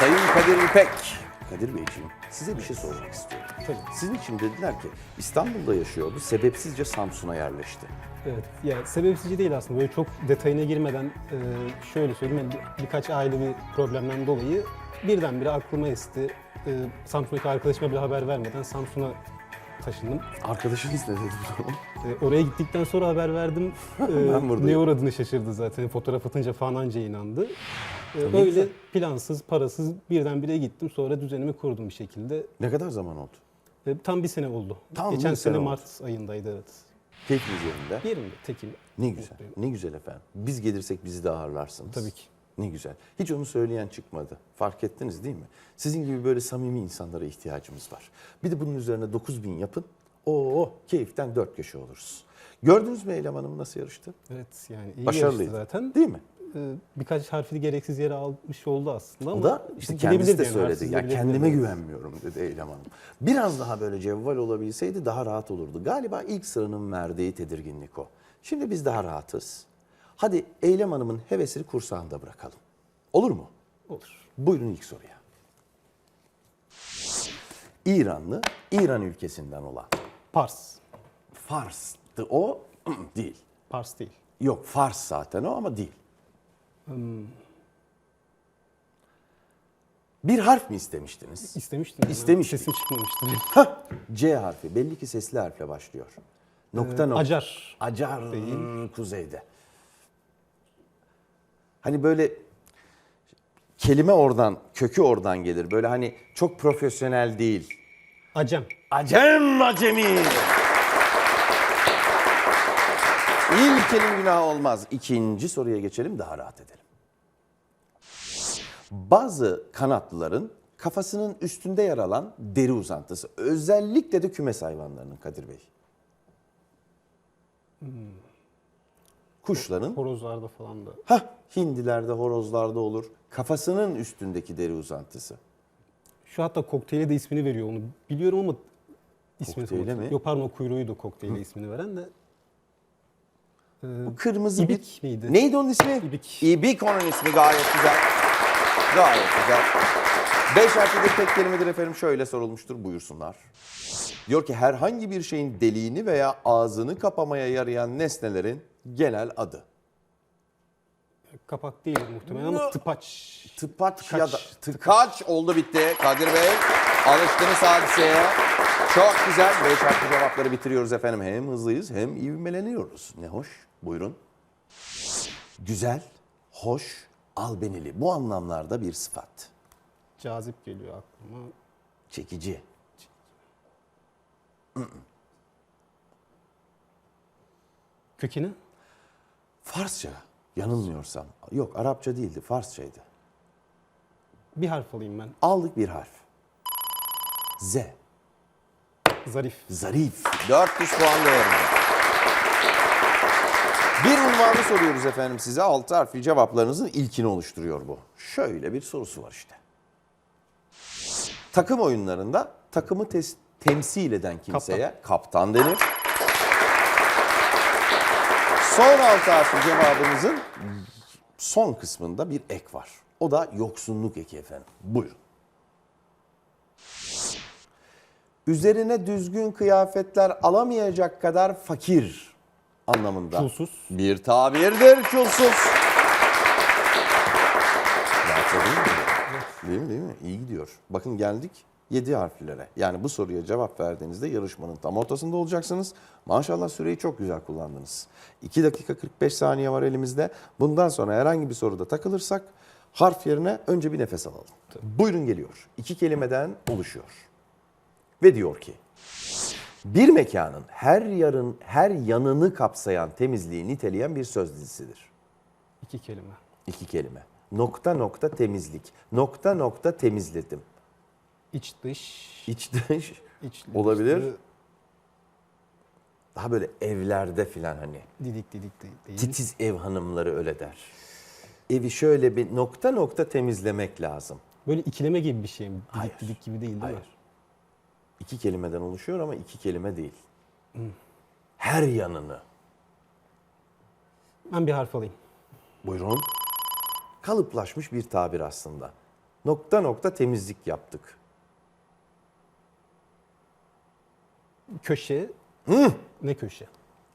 Sayın Kadir İpek. Kadir Beyciğim size bir şey sormak istiyorum. Tabii. Sizin için dediler ki İstanbul'da yaşıyordu, sebepsizce Samsun'a yerleşti. Evet, yani sebepsizce değil aslında. Böyle çok detayına girmeden e, şöyle söyleyeyim. Yani bir- birkaç ailevi problemden dolayı birdenbire aklıma esti. E, Samsun'daki arkadaşıma bile haber vermeden Samsun'a taşındım. Arkadaşınız ne dedi bu zaman? E, oraya gittikten sonra haber verdim. E, Ben buradayım. ne uğradığını şaşırdı zaten. Fotoğraf atınca falan anca inandı. Öyle güzel. plansız, parasız birdenbire gittim. Sonra düzenimi kurdum bir şekilde. Ne kadar zaman oldu? E, tam bir sene oldu. Tam Geçen bir sene sene oldu. Mart ayındaydı evet. Keyfiniz yerinde. Yerimde, tekim. Ne güzel, Mutluyum. ne güzel efendim. Biz gelirsek bizi de ağırlarsınız. Tabii ki. Ne güzel. Hiç onu söyleyen çıkmadı. Fark ettiniz değil mi? Sizin gibi böyle samimi insanlara ihtiyacımız var. Bir de bunun üzerine 9000 yapın. Oo, keyiften dört köşe oluruz. Gördünüz mü Eylem Hanım nasıl yarıştı? Evet yani iyi Başarılıydı. yarıştı zaten. Değil mi? Ee, birkaç harfi gereksiz yere almış oldu aslında ama O da işte kendisi de söyledi. Ya kendime güvenmiyorum dedi Eylem Hanım. Biraz daha böyle cevval olabilseydi daha rahat olurdu. Galiba ilk sıranın verdiği tedirginlik o. Şimdi biz daha rahatız. Hadi Eylem Hanım'ın hevesini kursağında bırakalım. Olur mu? Olur. Buyurun ilk soruya. İranlı, İran ülkesinden olan Pars. Fars'tı o değil. Pars değil. Yok Fars zaten o ama değil. Bir harf mi istemiştiniz? İstemiştim. yani. İstemiştik. Sesim çıkmamıştı. C harfi. Belli ki sesli harfle başlıyor. Nokta nokta. Acar. Acar Değil. kuzeyde. Hani böyle kelime oradan, kökü oradan gelir. Böyle hani çok profesyonel değil. Acem. Acem acemi. İlkenin günahı olmaz. İkinci soruya geçelim daha rahat edelim. Bazı kanatlıların kafasının üstünde yer alan deri uzantısı. Özellikle de kümes hayvanlarının Kadir Bey. Kuşların, Horozlarda falan da. ha hindilerde, horozlarda olur. Kafasının üstündeki deri uzantısı. Şu hatta kokteyle de ismini veriyor onu. Biliyorum ama ismini Kokteyle mi? Yok pardon kuyruğuydu kokteyle ismini veren de. Bu kırmızı İbik bir... miydi? Neydi onun ismi? İbik. İbik onun ismi gayet güzel. Gayet güzel. Beş harflidir tek kelimedir efendim şöyle sorulmuştur buyursunlar. Diyor ki herhangi bir şeyin deliğini veya ağzını kapamaya yarayan nesnelerin genel adı. Kapak değil muhtemelen ama tıpaç. Tıpaç Tıkaç. ya da tıkaç oldu bitti Kadir Bey. Alıştınız hadiseye. Çok güzel. Beş harfli cevapları bitiriyoruz efendim. Hem hızlıyız hem ivmeleniyoruz. Ne hoş. Buyurun. Güzel, hoş, albenili. Bu anlamlarda bir sıfat. Cazip geliyor aklıma. Çekici. Kökeni? Farsça yanılmıyorsam. Yok Arapça değildi Farsçaydı. Bir harf alayım ben. Aldık bir harf. Z. Zarif. Zarif. 400 puan değerinde. Bir unvanı soruyoruz efendim size. Altı harfli cevaplarınızın ilkini oluşturuyor bu. Şöyle bir sorusu var işte. Takım oyunlarında takımı tes- temsil eden kimseye kaptan, denir. Son altı harfli cevabınızın son kısmında bir ek var. O da yoksunluk eki efendim. Buyurun. üzerine düzgün kıyafetler alamayacak kadar fakir anlamında. Çulsuz. Bir tabirdir çulsuz. Değil mi? Değil mi değil mi? İyi gidiyor. Bakın geldik 7 harflere. Yani bu soruya cevap verdiğinizde yarışmanın tam ortasında olacaksınız. Maşallah süreyi çok güzel kullandınız. 2 dakika 45 saniye var elimizde. Bundan sonra herhangi bir soruda takılırsak harf yerine önce bir nefes alalım. Buyurun geliyor. İki kelimeden oluşuyor. Ve diyor ki bir mekanın her yarın her yanını kapsayan temizliği niteleyen bir söz dizisidir. İki kelime. İki kelime. Nokta nokta temizlik. Nokta nokta temizledim. İç dış. İç dış İç olabilir. dışlı, Daha böyle evlerde filan hani. Didik didik de- değil. Titiz ev hanımları öyle der. Evi şöyle bir nokta nokta temizlemek lazım. Böyle ikileme gibi bir şey mi? Didik Hayır. didik gibi değil değil Hayır. mi? İki kelimeden oluşuyor ama iki kelime değil. Her yanını. Ben bir harf alayım. Buyurun. Kalıplaşmış bir tabir aslında. Nokta nokta temizlik yaptık. Köşe. Ne köşe?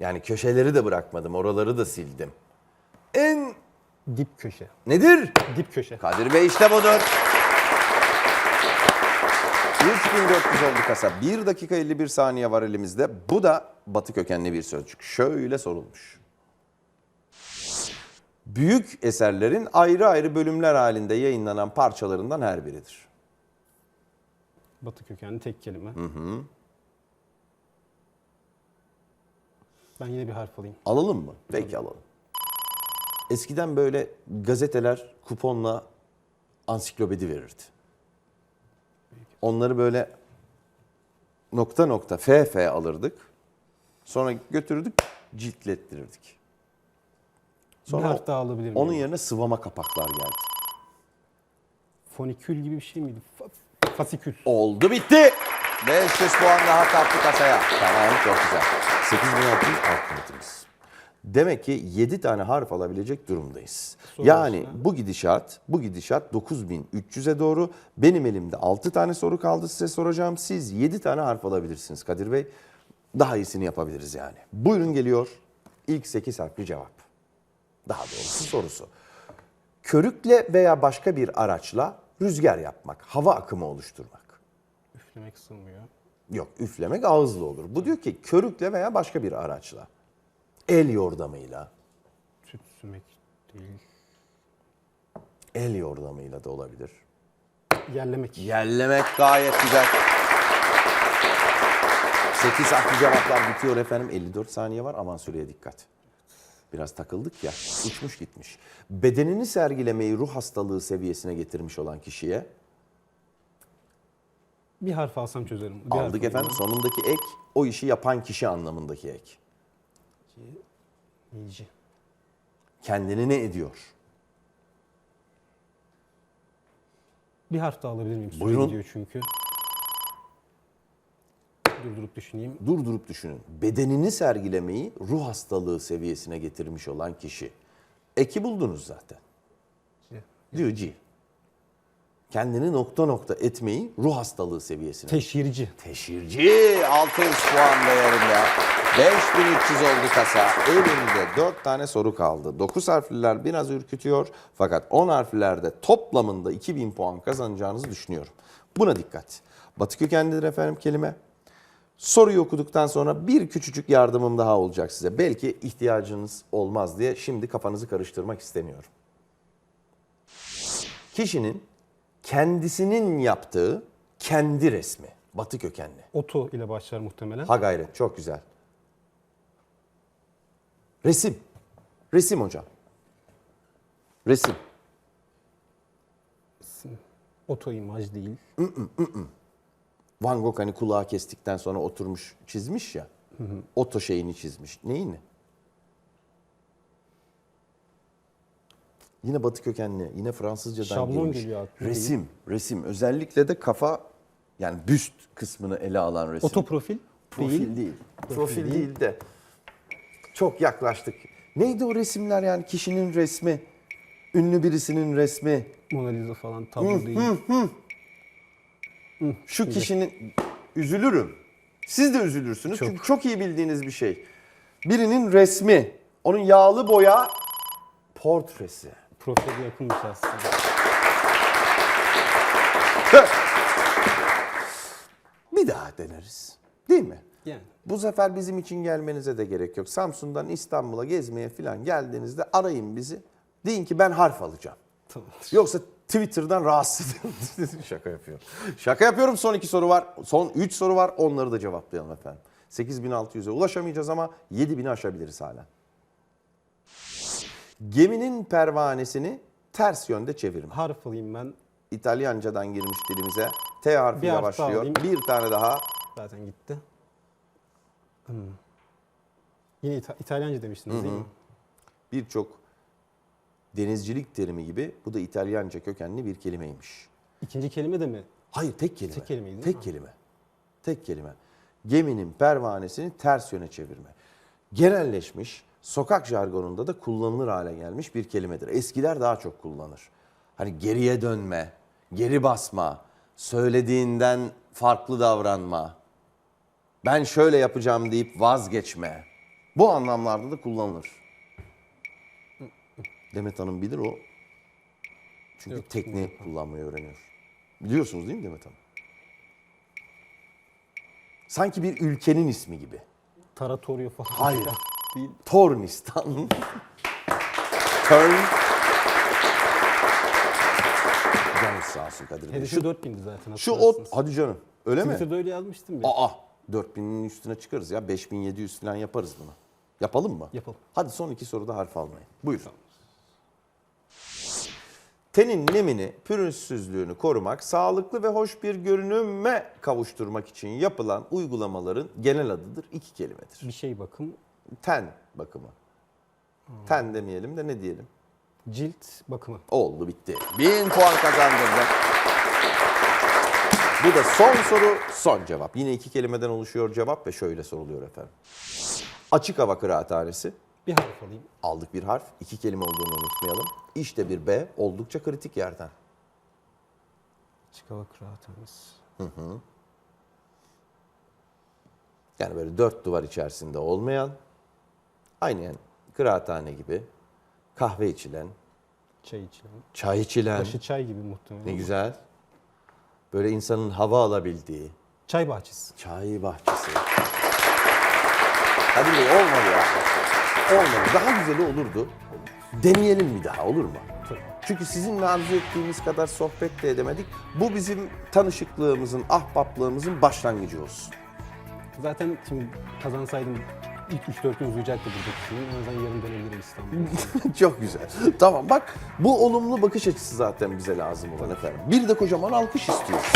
Yani köşeleri de bırakmadım, oraları da sildim. En Dip köşe. nedir? Dip köşe. Kadir Bey işte budur. 3400 oldu kasa. 1 dakika 51 saniye var elimizde. Bu da batı kökenli bir sözcük. Şöyle sorulmuş. Büyük eserlerin ayrı ayrı bölümler halinde yayınlanan parçalarından her biridir. Batı kökenli tek kelime. Ben yine bir harf alayım. Alalım mı? Peki alalım. Eskiden böyle gazeteler kuponla ansiklopedi verirdi. Onları böyle nokta nokta FF alırdık. Sonra götürürdük, ciltlettirirdik. bir Sonra harf daha alabilir miyim? onun yerine sıvama kapaklar geldi. Fonikül gibi bir şey miydi? Fa- fasikül. Oldu bitti. 500 puan daha kaptı kasaya. Tamam çok güzel. 8600 alt limitimiz. Demek ki 7 tane harf alabilecek durumdayız. Soru yani başına. bu gidişat, bu gidişat 9300'e doğru. Benim elimde 6 tane soru kaldı size soracağım. Siz 7 tane harf alabilirsiniz Kadir Bey. Daha iyisini yapabiliriz yani. Buyurun geliyor ilk 8 harfli cevap. Daha doğrusu sorusu. Körükle veya başka bir araçla rüzgar yapmak, hava akımı oluşturmak. Üflemek sığmıyor. Yok üflemek ağızlı olur. Bu diyor ki körükle veya başka bir araçla. El yordamıyla, Tütsümek değil. el yordamıyla da olabilir. Yerlemek. Yerlemek gayet güzel. 8 harfli cevaplar bitiyor efendim. 54 saniye var aman süreye dikkat. Biraz takıldık ya. Uçmuş gitmiş. Bedenini sergilemeyi ruh hastalığı seviyesine getirmiş olan kişiye Bir harf alsam çözerim. Bir harf aldık alayım efendim. Sonundaki ek o işi yapan kişi anlamındaki ek. İyice. Kendini ne ediyor? Bir harf daha alabilir miyim? Süre Buyurun. gidiyor çünkü. Durdurup düşüneyim. durdurup düşünün. Bedenini sergilemeyi ruh hastalığı seviyesine getirmiş olan kişi. Eki buldunuz zaten. Diyor G. Kendini nokta nokta etmeyi ruh hastalığı seviyesine. Teşhirci. Teşhirci 600 puan değerinde. 5300 oldu kasa. Elimde 4 tane soru kaldı. 9 harfliler biraz ürkütüyor. Fakat 10 harflilerde toplamında 2000 puan kazanacağınızı düşünüyorum. Buna dikkat. Batı kökenlidir efendim kelime. Soruyu okuduktan sonra bir küçücük yardımım daha olacak size. Belki ihtiyacınız olmaz diye şimdi kafanızı karıştırmak istemiyorum. Kişinin kendisinin yaptığı kendi resmi. Batı kökenli. Oto ile başlar muhtemelen. Ha gayret çok güzel. Resim. Resim hocam. Resim. Oto imaj değil. Van Gogh hani kulağı kestikten sonra oturmuş çizmiş ya. Oto şeyini çizmiş. Neyini? Yine batı kökenli, yine Fransızcadan Şablon gelmiş. geliyor. Resim, resim. Özellikle de kafa yani büst kısmını ele alan resim. Oto profil, Profil değil. değil. Profil, değil. de çok yaklaştık. Neydi o resimler yani kişinin resmi, ünlü birisinin resmi, Mona Lisa falan tablo değil. şu kişinin üzülürüm. Siz de üzülürsünüz Çok. çünkü çok iyi bildiğiniz bir şey. Birinin resmi, onun yağlı boya portresi. Profile yakınmış aslında. Bir daha deneriz. Değil mi? Yani. Bu sefer bizim için gelmenize de gerek yok. Samsun'dan İstanbul'a gezmeye falan geldiğinizde arayın bizi. Deyin ki ben harf alacağım. Tamamdır. Yoksa Twitter'dan rahatsız ediyorum. Şaka yapıyorum. Şaka yapıyorum. Son iki soru var. Son üç soru var. Onları da cevaplayalım efendim. 8600'e ulaşamayacağız ama 7000'i aşabiliriz hala. Geminin pervanesini ters yönde çevirme. Harf alayım ben. İtalyancadan girmiş dilimize. T harfiyle harf daha başlıyor. alayım. Bir tane daha. Zaten gitti. Hmm. Yine İta- İtalyanca demiştiniz değil mi? Birçok denizcilik terimi gibi bu da İtalyanca kökenli bir kelimeymiş. İkinci kelime de mi? Hayır tek kelime. Tek kelimeydi değil Tek mi? kelime. Tek kelime. Geminin pervanesini ters yöne çevirme. Genelleşmiş, sokak jargonunda da kullanılır hale gelmiş bir kelimedir. Eskiler daha çok kullanır. Hani geriye dönme, geri basma, söylediğinden farklı davranma, ben şöyle yapacağım deyip vazgeçme. Bu anlamlarda da kullanılır. Demet Hanım bilir o. Çünkü Yok, tekniği kullanmayı öğreniyor. Biliyorsunuz değil mi Demet Hanım? Sanki bir ülkenin ismi gibi. Taratorio falan. Hayır. Değil. Tornistan. Turn. Canınız sağ olsun Kadir Bey. Hedefi Şu, 4000'di zaten. şu ot, hatırlarsınız. hadi canım. Öyle mi? Twitter'da öyle yazmıştım ya. Aa, 4000'in üstüne çıkarız ya. 5700 falan yaparız bunu. Yapalım mı? Yapalım. Hadi son iki soruda harf almayın. Buyurun. Tenin nemini, pürüzsüzlüğünü korumak, sağlıklı ve hoş bir görünüme kavuşturmak için yapılan uygulamaların genel adıdır. İki kelimedir. Bir şey bakım. Ten bakımı. Ten demeyelim de ne diyelim? Cilt bakımı. Oldu bitti. Bin puan kazandırdı. Bu da son soru, son cevap. Yine iki kelimeden oluşuyor cevap ve şöyle soruluyor efendim. Açık hava kıraathanesi. Bir harf alayım. Aldık bir harf. iki kelime olduğunu unutmayalım. İşte bir B. Oldukça kritik yerden. Açık hava kıraathanesi. Yani böyle dört duvar içerisinde olmayan, aynı yani kıraathane gibi kahve içilen, Çay içilen. çay içilen, Başı çay gibi muhtemelen. ne güzel. Böyle insanın hava alabildiği, Çay bahçesi. Çay bahçesi. Hadi Bey olmadı ya. Olmadı. Daha güzeli olurdu. Deneyelim bir daha olur mu? Tabii. Çünkü sizinle arzu ettiğimiz kadar sohbet de edemedik. Bu bizim tanışıklığımızın, ahbaplığımızın başlangıcı olsun. Zaten şimdi kazansaydım ilk 3-4 gün uzayacaktı buradaki film. En azından yarın dönebilirim İstanbul'a. Çok güzel. Tamam bak bu olumlu bakış açısı zaten bize lazım olan efendim. Bir de kocaman alkış istiyoruz.